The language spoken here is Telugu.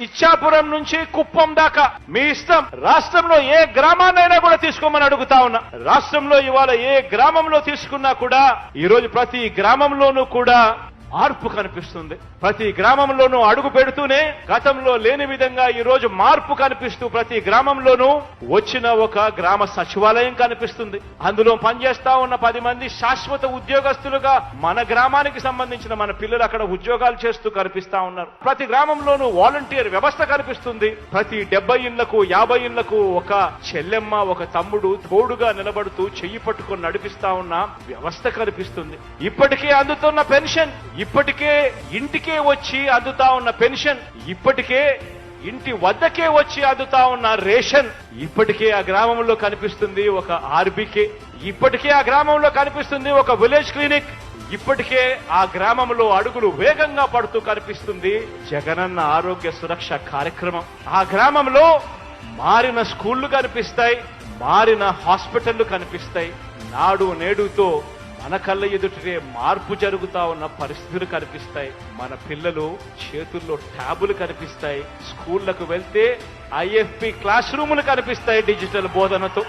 ఇచ్చాపురం నుంచి కుప్పం దాకా. మీ ఇష్టం. రాష్ట్రంలో ఏ గ్రామాన్నైనా కూడా తీసుకోమని అడుగుతా ఉన్నా. రాష్ట్రంలో ఇవాళ ఏ గ్రామంలో తీసుకున్నా కూడా ఈరోజు ప్రతి గ్రామంలోనూ కూడా మార్పు కనిపిస్తుంది. ప్రతి గ్రామంలోనూ అడుగు పెడుతూనే గతంలో లేని విధంగా ఈ రోజు మార్పు కనిపిస్తూ ప్రతి గ్రామంలోనూ వచ్చిన ఒక గ్రామ సచివాలయం కనిపిస్తుంది. అందులో పనిచేస్తా ఉన్న పది మంది శాశ్వత ఉద్యోగస్తులుగా మన గ్రామానికి సంబంధించిన మన పిల్లలు అక్కడ ఉద్యోగాలు చేస్తూ కనిపిస్తా ఉన్నారు. ప్రతి గ్రామంలోనూ వాలంటీర్ వ్యవస్థ కనిపిస్తుంది. ప్రతి డెబ్బై ఇళ్ళకు యాభై ఇళ్ళకు ఒక చెల్లెమ్మ ఒక తమ్ముడు తోడుగా నిలబడుతూ చెయ్యి పట్టుకొని నడిపిస్తా ఉన్న వ్యవస్థ కనిపిస్తుంది. ఇప్పటికే అందుతున్న పెన్షన్ ఇప్పటికే ఇంటికే వచ్చి అందుతా ఉన్న పెన్షన్ ఇప్పటికే ఇంటి వద్దకే వచ్చి అందుతా ఉన్న రేషన్ ఇప్పటికే ఆ గ్రామంలో కనిపిస్తుంది ఒక ఆర్బీకే ఇప్పటికే ఆ గ్రామంలో కనిపిస్తుంది ఒక విలేజ్ క్లినిక్ ఇప్పటికే ఆ గ్రామంలో అడుగులు వేగంగా పడుతూ కనిపిస్తుంది జగనన్న ఆరోగ్య సురక్ష కార్యక్రమం. ఆ గ్రామంలో మారిన స్కూళ్ళు కనిపిస్తాయి మారిన హాస్పిటళ్ళు కనిపిస్తాయి. నాడు నేడుతో మన కళ్ళ ఎదుటే మార్పు జరుగుతా ఉన్న పరిస్థితులు కనిపిస్తాయి. మన పిల్లలు చేతుల్లో ట్యాబులు కనిపిస్తాయి. స్కూళ్ళకు వెళ్తే ఐఎఫ్పి క్లాస్ రూములు కనిపిస్తాయి డిజిటల్ బోధనతో.